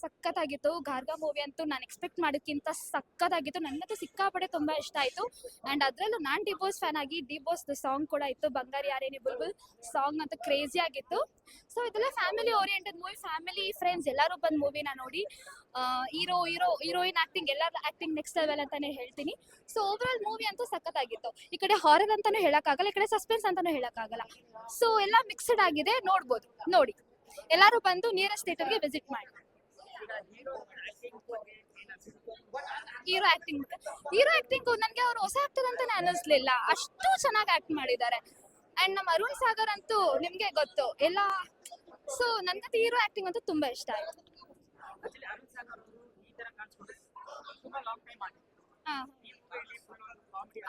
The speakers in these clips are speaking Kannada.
ಸಖತ್ತಾಗಿತ್ತು. ಗಾರ್ಗ ಮೂವಿ ಅಂತೂ ನಾನು ಎಕ್ಸ್ಪೆಕ್ಟ್ ಮಾಡೋಕ್ಕಿಂತ ಸಖತ್ತಾಗಿತ್ತು. ನನಗಂತೂ ಸಿಕ್ಕಾಪಡೆ ತುಂಬ ಇಷ್ಟ ಆಯಿತು. ಆ್ಯಂಡ್ ಅದರಲ್ಲೂ ನಾನು ಡಿಬೋಸ್ ಫ್ಯಾನ್ ಆಗಿ ಡಿಬೋಸ್ ಸಾಂಗ್ ಕೂಡ ಇತ್ತು. ಬಂಗಾರಿ ಯಾರೇನಿ ಬುಲ್ಬುಲ್ ಸಾಂಗ್ ಅಂತೂ ಕ್ರೇಜಿ ಆಗಿತ್ತು. ಸೊ ಇದೆಲ್ಲ family oriented movie family friends ಎಲ್ಲರೂ ಬಂದು ಮೂವಿನ ನೋಡಿ ಹೀರೋ ಹೀರೋ ಹೀರೋಯಿನ್ ಆಕ್ಟಿಂಗ್ ಎಲ್ಲರ ಆಕ್ಟಿಂಗ್ ನೆಕ್ಸ್ಟ್ ಲೆವೆಲ್ ಅಂತಾನೆ ಹೇಳ್ತೀನಿ. ಸೊ ಓವರ್ ಮೂವಿ ಅಂತೂ ಸಖತ್ತಾಗಿತ್ತು. ಈ ಕಡೆ ಹಾರರ್ ಅಂತಾನೂ ಹೇಳಕ್ಕಾಗಲ್ಲ, ಈ ಕಡೆ ಸಸ್ಪೆನ್ಸ್ ಅಂತಾನೂ ಹೇಳಕ್ಕಾಗಲ್ಲ. ಸೊ ಎಲ್ಲ ಮಿಕ್ಸ್ಡ್ ಆಗಿದೆ. ನೋಡ್ಬೋದು. ನೋಡಿ. ಎಲ್ಲರೂ ಬಂದು ನಿಯರೆಸ್ಟ್ ಥಿಯೇಟರ್ಗೆ ವಿಸಿಟ್ ಮಾಡಿ. ಹೀರೋ ಆಕ್ಟಿಂಗ್ ಹೀರೋ ಆಕ್ಟಿಂಗ್ ನನಗೆ ಅವ್ರು ಹೊಸ ಆಕ್ಟರ್ ನಾನು ಅನಿಸ್ಲಿಲ್ಲ. ಅಷ್ಟು ಚೆನ್ನಾಗಿ ಆಕ್ಟ್ ಮಾಡಿದ್ದಾರೆ. ಅಂಡ್ ನಮ್ಮ ಅರುಣ್ ಸಾಗರ್ ಅಂತೂ ನಿಮ್ಗೆ ಗೊತ್ತು. ಎಲ್ಲ ಸೊ ನನ್ಗಂತೂ ಹೀರೋ ಆಕ್ಟಿಂಗ್ ಅಂತೂ ತುಂಬಾ ಇಷ್ಟ ಆಯ್ತು.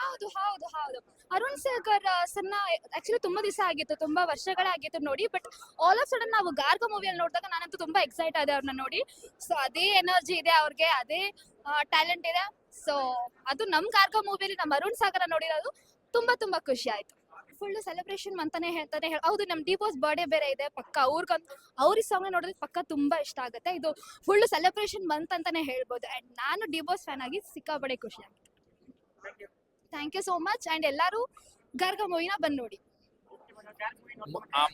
ಹೌದು ಹೌದು ಹೌದು. ಅರುಣ್ ಸಾಗರ್ ಸರ್ನ ಆಕ್ಚುಲಿ ತುಂಬಾ ದಿವಸ ಆಗಿತ್ತು, ತುಂಬಾ ವರ್ಷಗಳಾಗಿತ್ತು ನೋಡಿ ಬಟ್ ಆಲ್ ಆಫ್ ಸಡನ್ ನಾವು ಗಾರ್ಗ ಮೂವಿಯಲ್ಲಿ ನೋಡಿದಾಗ ನಾನಂತೂ ತುಂಬಾ ಎಕ್ಸೈಟ್ ಆದೆ ಅವ್ರನ್ನ ನೋಡಿ. ಸೊ ಅದೇ ಎನರ್ಜಿ ಇದೆ ಅವ್ರಿಗೆ, ಅದೇ ಟ್ಯಾಲೆಂಟ್ ಇದೆ. ಸೊ ಅದು ನಮ್ ಗಾರ್ಗ ಮೂವಿಯಲ್ಲಿ ನಮ್ಮ ಅರುಣ್ ಸಾಗರ ನೋಡಿರೋದು ತುಂಬಾ ತುಂಬಾ ಖುಷಿ ಆಯ್ತು. ಫುಲ್ ಸೆಲೆಬ್ರೇಷನ್ ಅಂತಾನೆ ಹೇಳ್ತಾನೆ ಹೌದು, ನಮ್ ಡಿಪೋಸ್ ಬರ್ಡೇ ಬೇರೆ ಇದೆ, ಪಕ್ಕ ಅವ್ರಿಗಂತ ಅವ್ರ ಸಾಂಗ್ ನೋಡಿದ್ರೆ ಪಕ್ಕ ತುಂಬಾ ಇಷ್ಟ ಆಗುತ್ತೆ. ಇದು ಫುಲ್ ಸೆಲೆಬ್ರೇಷನ್ ಮಂತ್ ಅಂತಾನೆ ಹೇಳ್ಬೋದು. ಅಂಡ್ ನಾನು ಡಿಬೋಸ್ ಫ್ಯಾನ್ ಆಗಿ ಸಿಕ್ಕಾಪಡೆ ಖುಷಿ ಆಗುತ್ತೆ thank you so much and ಎಲ್ಲರೂ ಗರ್ಗ ಮೂವಿನ ಬಂದ್ ನೋಡಿ.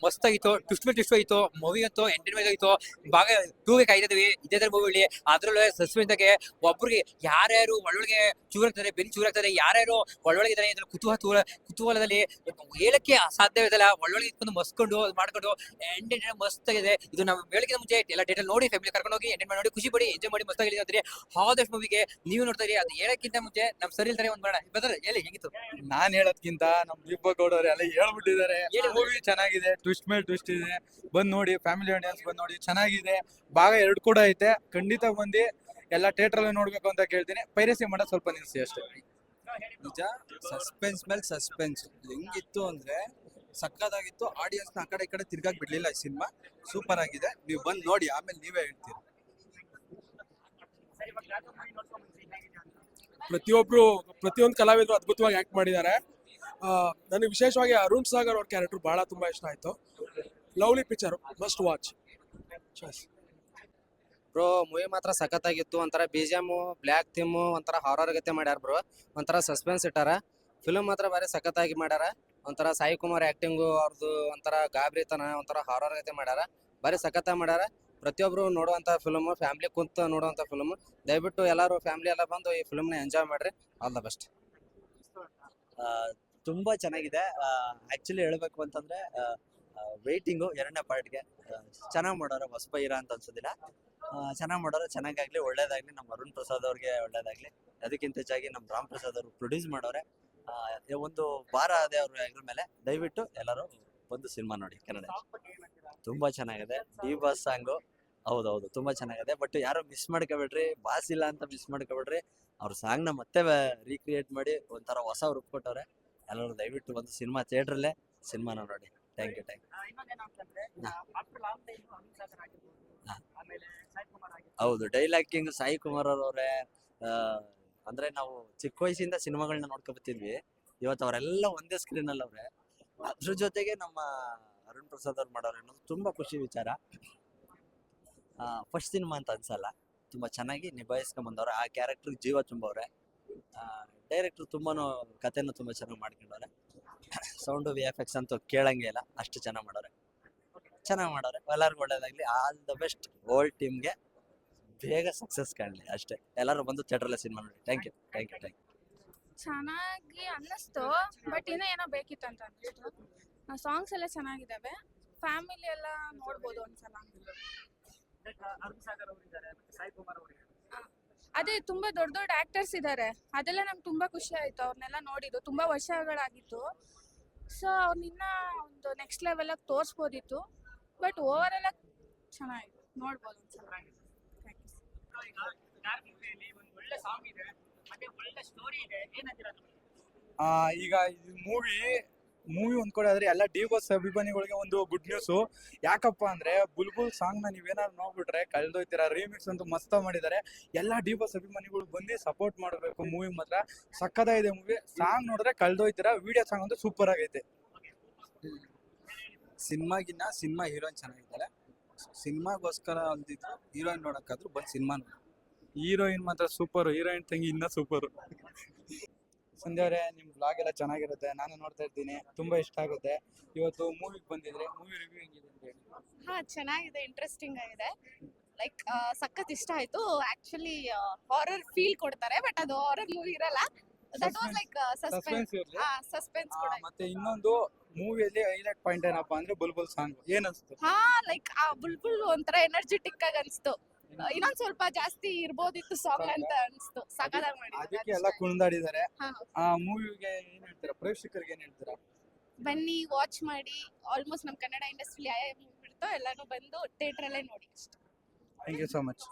ಮಸ್ತ್ ಆಗಿತ್ತು ಟ್ವಿಸ್ಟ್ ಟ್ವಿಸ್ಟ್ ಆಯ್ತು ಮೂವಿ ಅಂತೂ ಎಂಟರ್ಟೈನ್ಮೆಂಟ್ ಆಯ್ತು ಭಾಗ ಟೂಗೆ ಕಾಯ್ತಿದ್ವಿ ಇದೇ ತರ ಮೂವಿ ಅದ್ರಲ್ಲೂ ಸಸ್ಪೆನ್ಸ್ ಆಗಿ ಒಬ್ರಿಗೆ ಯಾರ್ಯಾರು ಒಳ್ಳೊಳಗೆ ಚೂರಾಗ್ತಾರೆ ಬೆನ್ ಚೂರಾಗ್ತಾರೆ, ಯಾರ್ಯಾರು ಒಳ್ಳೊಳಗಿದ್ದಾರೆ ಕುತೂಹ ಇದ್ರ ಕುತೂಹಲ ಕುತೂಹಲದಲ್ಲಿ ಹೇಳಕ್ಕೆ ಸಾಧ್ಯವಿದಲ್ಲ ಒಳ್ಳೊಳಗೆ ಇಟ್ಕೊಂಡು ಮಸ್ಕೊಂಡು ಮಾಡ್ಕೊಂಡು ಎಂಟರ್ಟೈನ್ ಮಸ್ತ್ ಆಗಿದೆ ಇದು ನಾವು ಬೆಳಗ್ಗೆ ಮುಂಚೆ ಎಲ್ಲ ಡೇಟಲ್ ನೋಡಿ ಫ್ಯಾಮಿಲಿ ಕರ್ಕೊಂಡು ಹೋಗಿ ಎಂಟರ್ಟೈನ್ ನೋಡಿ ಖುಷಿ ಪಡಿ ಎಂಜಾಯ್ ಮಾಡಿ ಮಸ್ತ್ ಆಗಿದೆ ಹಾದಷ್ಟು ಮೂವಿಗೆ ನೀವು ನೋಡ್ತಾ ಇರಿ. ಅದು ಹೇಳಕ್ಕಿಂತ ಮುಂಚೆ ನಮ್ ಸರಿ ಇಲ್ತಾರೆ ಒಂದ್ ಬೇಡ ಬದಲ ಹೇಳಿ ಹೇಗಿತ್ತು? ನಾನ್ ಹೇಳೋದ್ಕಿಂತ ನಮ್ ದೀಪಕ್ ಗೌಡವ್ರೆ ಎಲ್ಲ ಹೇಳ್ಬಿಟ್ಟಿದ್ದಾರೆ. ಹೇಳಿ. ಮೂವಿ ಚೆನ್ನಾಗಿದೆ ಟ್ವಿಸ್ಟ್ ಮೇಲೆ ಟ್ವಿಸ್ಟ್ ಇದೆ. ಬಂದ್ ನೋಡಿ ಫ್ಯಾಮಿಲಿ ಆಡಿಯನ್ಸ್ ಬಂದ್ ನೋಡಿ ಚೆನ್ನಾಗಿದೆ. ಭಾಗ ಎರಡು ಕೂಡ ಐತೆ. ಖಂಡಿತ ಬಂದಿ ಎಲ್ಲ ಥಿಯೇಟರ್ ಅಲ್ಲಿ ನೋಡ್ಬೇಕು ಅಂತ ಕೇಳ್ತೀನಿ. ಪೈರಸಿ ಮಾಡೋದು ಸ್ವಲ್ಪ ನಿಲ್ಸಿ ಅಷ್ಟೇ. ನಿಜ ಸಸ್ಪೆನ್ಸ್ ಮೇಲೆ ಸಸ್ಪೆನ್ಸ್ ಹೆಂಗಿತ್ತು ಅಂದ್ರೆ ಸಕ್ಕದಾಗಿತ್ತು ಆಡಿಯನ್ಸ್ನ ಆ ಕಡೆ ಈ ಕಡೆ ತಿರ್ಗಾಕ್ ಬಿಡ್ಲಿಲ್ಲ ಈ ಸಿನಿಮಾ. ಸೂಪರ್ ಆಗಿದೆ. ನೀವು ಬಂದ್ ನೋಡಿ, ಆಮೇಲೆ ನೀವೇ ಹೇಳ್ತೀರಿ. ಪ್ರತಿಯೊಬ್ರು, ಪ್ರತಿಯೊಂದು ಕಲಾವಿದರು ಅದ್ಭುತವಾಗಿ ಆಕ್ಟ್ ಮಾಡಿದ್ದಾರೆ. ನನಗೆ ವಿಶೇಷವಾಗಿ ಅರುಣ್ ಸಾಗರ್ ಅವ್ರ ಕ್ಯಾರೆಕ್ಟರ್ ಬಹಳ ತುಂಬಾ ಇಷ್ಟ ಆಯ್ತು. Lovely picture must watch bro movie ಮಾತ್ರ ಸಖತ್ತಾಗಿತ್ತು. ಒಂಥರ ಬಿಜಿಎಮ್ ಬ್ಲ್ಯಾಕ್ ಥೀಮ್ ಒಂಥರ ಹಾರರ್ ಗತೆ ಮಾಡ್ಯಾರ ಬ್ರೋ ಒಂಥರ ಸಸ್ಪೆನ್ಸ್ ಇಟ್ಟಾರ. ಫಿಲಮ್ ಮಾತ್ರ ಬಾರಿ ಸಖತ್ತಾಗಿ ಮಾಡ್ಯಾರ. ಒಂಥರ ಸಾಯಿ ಕುಮಾರ್ ಆ್ಯಕ್ಟಿಂಗು ಅವ್ರದ್ದು ಒಂಥರ ಗಾಬರಿತನ, ಒಂಥರ ಹಾರರ್ ಗತೆ ಮಾಡ್ಯಾರ. ಬಾರಿ ಸಖತ್ತಾಗಿ ಮಾಡ್ಯಾರ. ಪ್ರತಿಯೊಬ್ಬರು ನೋಡುವಂತ ಫಿಲಮ್ ಫ್ಯಾಮಿಲಿ ಕುಂತ ನೋಡುವಂತ ಫಿಲಮ್ ದಯವಿಟ್ಟು ಎಲ್ಲರೂ ಫ್ಯಾಮಿಲಿ ಎಲ್ಲ ಬಂದು ಈ ಫಿಲ್ಮ್ನ ಎಂಜಾಯ್ ಮಾಡ್ರಿ. ಆಲ್ ದ ಬೆಸ್ಟ್ ತುಂಬಾ ಚೆನ್ನಾಗಿದೆ. ಆಕ್ಚುಲಿ ಹೇಳಬೇಕು ಅಂತಂದ್ರೆ ವೇಟಿಂಗು ಎರಡನೇ ಪಾರ್ಟ್ಗೆ ಚೆನ್ನಾಗಿ ಮಾಡೋರು ಹೊಸಬ ಇರ ಅಂತ ಅನ್ಸೋದಿಲ್ಲ. ಚೆನ್ನಾಗಿ ಮಾಡೋರು ಚೆನ್ನಾಗಾಗ್ಲಿ ಒಳ್ಳೇದಾಗ್ಲಿ ನಮ್ಮ ಅರುಣ್ ಪ್ರಸಾದ್ ಅವ್ರಿಗೆ ಒಳ್ಳೇದಾಗ್ಲಿ. ಅದಕ್ಕಿಂತ ಹೆಚ್ಚಾಗಿ ನಮ್ಮ ರಾಮ್ ಪ್ರಸಾದ್ ಅವರು ಪ್ರೊಡ್ಯೂಸ್ ಮಾಡೋರೆ. ಒಂದು ಭಾರ ಅದೇ ಅವರು ಇದ್ರ ಮೇಲೆ. ದಯವಿಟ್ಟು ಎಲ್ಲರೂ ಬಂದು ಸಿನಿಮಾ ನೋಡಿ ಕನ್ನಡ. ತುಂಬಾ ಚೆನ್ನಾಗಿದೆ. ಡಿ ಬಾಸ್ ಸಾಂಗು ಹೌದೌದು ತುಂಬಾ ಚೆನ್ನಾಗಿದೆ. ಬಟ್ ಯಾರು ಮಿಸ್ ಮಾಡ್ಕೋಬೇಡ್ರಿ ಬಾಸ್ ಇಲ್ಲ ಅಂತ ಮಿಸ್ ಮಾಡ್ಕೋಬೇಡ್ರಿ ಅವ್ರ ಸಾಂಗ್ನ ಮತ್ತೆ ರೀಕ್ರಿಯೇಟ್ ಮಾಡಿ ಒಂಥರ ಹೊಸ ರೂಪ್ ಕೊಟ್ಟವ್ರೆ. ಎಲ್ಲರೂ ದಯವಿಟ್ಟು ಒಂದು ಸಿನಿಮಾ ಥಿಯೇಟ್ರಲ್ಲೇ ಸಿನಿಮಾನ ನೋಡಿ. ಥ್ಯಾಂಕ್ ಯು ಥ್ಯಾಂಕ್ ಹೌದು ಡೈಲಾಗ್ ಕಿಂಗ್ ಸಾಯಿ ಕುಮಾರ್ ಅವರವರೇ ಅಂದ್ರೆ ನಾವು ಚಿಕ್ಕ ವಯಸ್ಸಿಂದ ಸಿನಿಮಾಗಳನ್ನ ನೋಡ್ಕೊಬತ್ತಿದ್ವಿ ಇವತ್ತು ಅವರೆಲ್ಲ ಒಂದೇ ಸ್ಕ್ರೀನ್ ಅಲ್ಲಿ ಅವ್ರೆ. ಅದ್ರ ಜೊತೆಗೆ ನಮ್ಮ ಅರುಣ್ ಪ್ರಸಾದ್ ಅವ್ರು ಮಾಡೋರು ಅನ್ನೋದು ತುಂಬಾ ಖುಷಿ ವಿಚಾರ. ಫಸ್ಟ್ ಸಿನಿಮಾ ಅಂತ ಅನ್ಸಲ್ಲ. ತುಂಬಾ ಚೆನ್ನಾಗಿ ನಿಭಾಯಿಸ್ಕೊಂಡ್ ಬಂದವ್ರೆ. ಆ ಕ್ಯಾರೆಕ್ಟರ್ ಜೀವ ತುಂಬವ್ರೆ. ಡೈರೆಕ್ಟರ್ ತುಂಬಾನು ಕಥೆನ ತುಂಬಾ ಚೆನ್ನಾಗಿ ಮಾಡ್ಕೊಂಡವ್ರೆ. ಸೌಂಡ್ ವಿ ಎಫ್ ಎಕ್ಸ್ ಅಂತೂ ಕೇಳಂಗೆ ಇಲ್ಲ. ಅಷ್ಟು ಚೆನ್ನಾಗಿ ಮಾಡೋರೆ. ಚೆನ್ನಾಗಿ ಮಾಡೋರೆ. ಎಲ್ಲರಿಗೂ ಒಳ್ಳೇದಾಗ್ಲಿ ಆಲ್ ದ ಬೆಸ್ಟ್ ಓಲ್ಡ್ ಟೀಮ್ಗೆ ಬೇಗ ಸಕ್ಸಸ್ ಕಾಣಲಿ ಅಷ್ಟೇ. ಎಲ್ಲರೂ ಬಂದು ಥಿಯೇಟ್ರಲ್ಲೇ ಸಿನಿಮಾ ನೋಡಿ. Thank you thank you thank you ಚೆನ್ನಾಗಿ ಅನ್ನಿಸ್ತು ಬಟ್ ಇನ್ನೂ ಏನೋ ಬೇಕಿತ್ತು ಅಂತ ಆ ಸಾಂಗ್ಸ್ ಎಲ್ಲ ಚೆನ್ನಾಗಿದ್ದಾವೆ ಫ್ಯಾಮಿಲಿ ಎಲ್ಲ ನೋಡ್ಬೋದು ಒಂದ್ಸಲ. ಅದೇ ತುಂಬಾ ದೊಡ್ಡ ದೊಡ್ಡ ಆಕ್ಟರ್ಸ್ ಇದ್ದಾರೆ ಅದೆಲ್ಲ ನಮ್ಗೆ ತುಂಬಾ ಖುಷಿ ಆಯ್ತು. ಅವ್ರನ್ನೆಲ್ಲ ನೋಡಿದ್ದು. ತುಂಬಾ ವರ್ಷಗಳಾಗಿತ್ತು. ಸೊ ಅವ್ರನ್ನ ಒಂದು ನೆಕ್ಸ್ಟ್ ಲೆವೆಲ್ ತೋರಿಸ್ಬೋದಿತ್ತು. ಬಟ್ ಓವರ್ ಎಲ್ಲ ಚೆನ್ನಾಗಿದೆ. ನೋಡ್ಬೋದು ಸ್ಟೋರಿ ಇದೆ. you. ಆ ಈಗ ಮೂವಿ ಮೂವಿ ಒಂದ್ ಕಡೆ ಆದ್ರೆ ಎಲ್ಲ ಡಿ ಬಾಸ್ ಅಭಿಮಾನಿಗಳಿಗೆ ಒಂದು ಗುಡ್ ನ್ಯೂಸ್ ಯಾಕಪ್ಪ ಅಂದ್ರೆ ಬುಲ್ಬುಲ್ ಸಾಂಗ್ನ ನೀವೇನಾದ್ರು ನೋಡ್ಬಿಟ್ರೆ ಕಳ್ದೋಯ್ತೀರಾ? ರೀಮಿಕ್ಸ್ ಅಂತೂ ಮಸ್ತ ಮಾಡಿದ್ದಾರೆ. ಎಲ್ಲಾ ಡಿ ಬಾಸ್ ಅಭಿಮಾನಿಗಳು ಬಂದು ಸಪೋರ್ಟ್ ಮಾಡಬೇಕು ಮೂವಿ ಮಾತ್ರ. ಸಕ್ಕದಾಗಿದೆ ಮೂವಿ ಸಾಂಗ್ ನೋಡಿದ್ರೆ ಕಳ್ದೋಯ್ತೀರಾ? ವಿಡಿಯೋ ಸಾಂಗ್ ಅಂತೂ ಸೂಪರ್ ಆಗೈತೆ. ಸಿನಿಮಾಗಿನ್ನ ಸಿನಿಮಾ ಹೀರೋಯಿನ್ ಚೆನ್ನಾಗಿದ್ದಾರೆ ಸಿನಿಮಾಗೋಸ್ಕರ ಅಂದಿದ್ರು ಹೀರೋಯಿನ್ ನೋಡಕ್ಕಾದ್ರು ಬಟ್ ಸಿನಿಮಾ ಹೀರೋಯಿನ್ ಮಾತ್ರ ಸೂಪರ್ ಹೀರೋಯಿನ್ ತಂಗಿ ಇನ್ನ ಸೂಪರ್. ಸಂಧ್ಯಾ ಅವರೇ ನಿಮ್ ಬ್ಲಾಗ್ ಎಲ್ಲ ಚೆನ್ನಾಗಿರುತ್ತೆ ನಾನು ನೋಡ್ತಾ ಇರ್ತೀನಿ ತುಂಬಾ ಇಷ್ಟ ಆಗುತ್ತೆ. ಇವತ್ತು ಮೂವಿಗೆ ಬಂದಿದ್ರೆ ಮೂವಿ ರಿವ್ಯೂ ಹೆಂಗಿದೆ ಅಂತ ಹೇಳಿ. ಹಾ ಚೆನ್ನಾಗಿದೆ ಇಂಟ್ರೆಸ್ಟಿಂಗ್ ಆಗಿದೆ. ಲೈಕ್ ಸಖತ್ ಇಷ್ಟ ಆಯ್ತು. ಆಕ್ಚುಲಿ ಹಾರರ್ ಫೀಲ್ ಕೊಡ್ತಾರೆ ಬಟ್ ಅದು ಹಾರರ್ ಮೂವಿ ಇರಲ್ಲ. That was like suspense suspense ಮತ್ತೆ ಇನ್ನೊಂದು ಮೂವಿಯಲ್ಲಿ ಹೈಲೈಟ್ ಪಾಯಿಂಟ್ ಏನಪ್ಪಾ ಅಂದ್ರೆ ಬುಲ್ಬುಲ್ ಸಾಂಗ್ ಏನ್ ಅನ್ಸ್ತು ಹಾ ಲೈಕ್ ಆ ಬುಲ್ಬುಲ್ ಒಂಥರ ಎನರ್ಜೆಟಿಕ್ ಆಗಿ ಅನ್ಸ್ತು. ಇನ್ನೊಂದ್ ಸ್ವಲ್ಪ ಜಾಸ್ತಿ ಇರ್ಬೋದಿತ್ತು ಸಾಂಗ್ ಅಂತ ಅನ್ಸ್ತು. ಸಖತ್ತಾಗಿ ಅದಕ್ಕೆ ಎಲ್ಲ ಕುಣಿದಾಡಿದ್ದಾರೆ. ಆ ಮೂವಿಗೆ ಏನ್ ಹೇಳ್ತೀರಾ? ಪ್ರೇಕ್ಷಕರಿಗೆ ಏನ್ ಹೇಳ್ತೀರಾ? ಬನ್ನಿ ವಾಚ್ ಮಾಡಿ. ಆಲ್ಮೋಸ್ಟ್ ನಮ್ ಕನ್ನಡ ಇಂಡಸ್ಟ್ರಿ ಯಾವ ಮೂವಿ ಬಿಡ್ತೋ ಎಲ್ಲಾನು ಬಂದು ಥಿಯೇಟರ್ ಅಲ್ಲೇ ನೋಡಿ ಅಷ್ಟೇ. Thank you so much